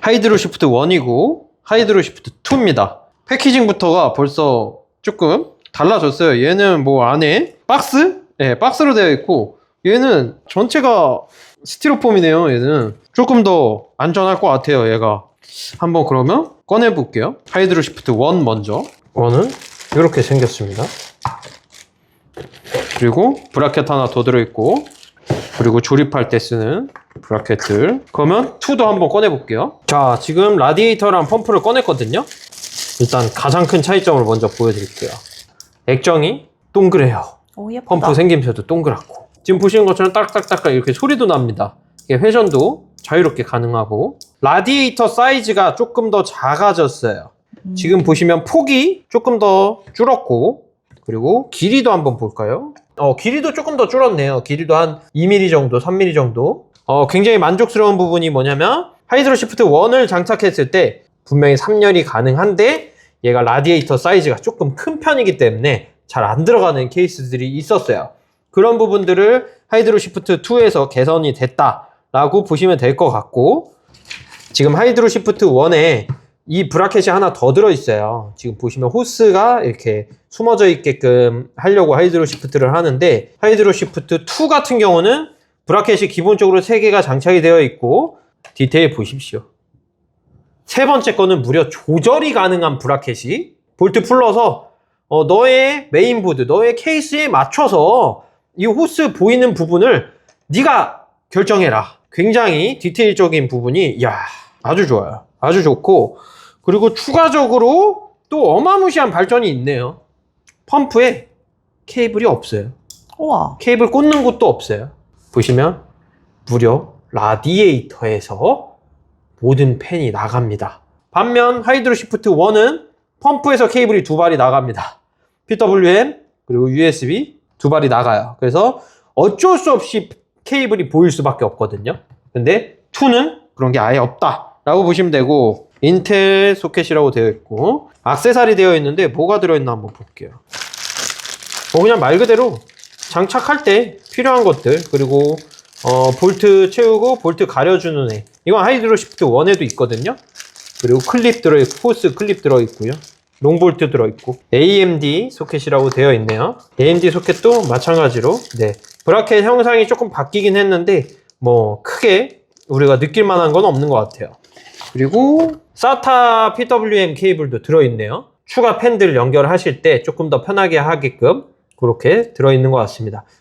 하이드로 시프트 1이고 하이드로 시프트 2입니다. 패키징부터가 벌써 조금 달라졌어요. 얘는 뭐 안에 박스? 네, 박스로 되어 있고 얘는 전체가 스티로폼이네요. 얘는 조금 더 안전할 것 같아요. 얘가 한번 그러면 꺼내 볼게요. 하이드로 시프트 1 먼저. 1은 이렇게 생겼습니다. 그리고 브라켓 하나 더 들어있고 그리고 조립할 때 쓰는 브라켓들 그러면 2도 한번 꺼내 볼게요 자 지금 라디에이터랑 펌프를 꺼냈거든요 일단 가장 큰 차이점을 먼저 보여드릴게요 액정이 동그래요 오 예쁘다. 펌프 생김새도 동그랗고 지금 보시는 것처럼 딱딱딱딱 이렇게 소리도 납니다 이게 회전도 자유롭게 가능하고 라디에이터 사이즈가 조금 더 작아졌어요 음. 지금 보시면 폭이 조금 더 줄었고 그리고 길이도 한번 볼까요? 어 길이도 조금 더 줄었네요. 길이도 한 2mm 정도, 3mm 정도. 어 굉장히 만족스러운 부분이 뭐냐면 하이드로 시프트 1을 장착했을 때 분명히 3열이 가능한데 얘가 라디에이터 사이즈가 조금 큰 편이기 때문에 잘 안 들어가는 케이스들이 있었어요. 그런 부분들을 하이드로 시프트 2에서 개선이 됐다라고 보시면 될 것 같고 지금 하이드로 시프트 1에 이 브라켓이 하나 더 들어있어요. 지금 보시면 호스가 이렇게 숨어져 있게끔 하려고 하이드로 시프트를 하는데 하이드로 시프트 2 같은 경우는 브라켓이 기본적으로 3개가 장착이 되어 있고 디테일 보십시오. 세 번째 거는 무려 조절이 가능한 브라켓이 볼트 풀러서 어, 너의 메인보드, 너의 케이스에 맞춰서 이 호스 보이는 부분을 네가 결정해라. 굉장히 디테일적인 부분이 야 아주 좋아요. 아주 좋고 그리고 추가적으로 또 어마무시한 발전이 있네요. 펌프에 케이블이 없어요. 우와. 케이블 꽂는 곳도 없어요. 보시면 무려 라디에이터에서 모든 팬이 나갑니다. 반면 하이드로 시프트 1은 펌프에서 케이블이 두 발이 나갑니다. PWM 그리고 USB 두 발이 나가요. 그래서 어쩔 수 없이 케이블이 보일 수밖에 없거든요. 근데 2는 그런 게 아예 없다라고 보시면 되고 인텔 소켓이라고 되어 있고 악세사리 되어 있는데 뭐가 들어있나 한번 볼게요. 뭐 그냥 말 그대로 장착할 때 필요한 것들 그리고 어, 볼트 채우고 볼트 가려주는 애. 이건 하이드로 시프트 1에도 있거든요. 그리고 클립 들어있고 호스 클립 들어있고요. 롱볼트 들어있고. AMD 소켓이라고 되어 있네요. AMD 소켓도 마찬가지로 네. 브라켓 형상이 조금 바뀌긴 했는데 뭐 크게 우리가 느낄 만한 건 없는 것 같아요. 그리고 SATA PWM 케이블도 들어있네요. 추가 팬들 연결하실 때 조금 더 편하게 하게끔 그렇게 들어있는 것 같습니다.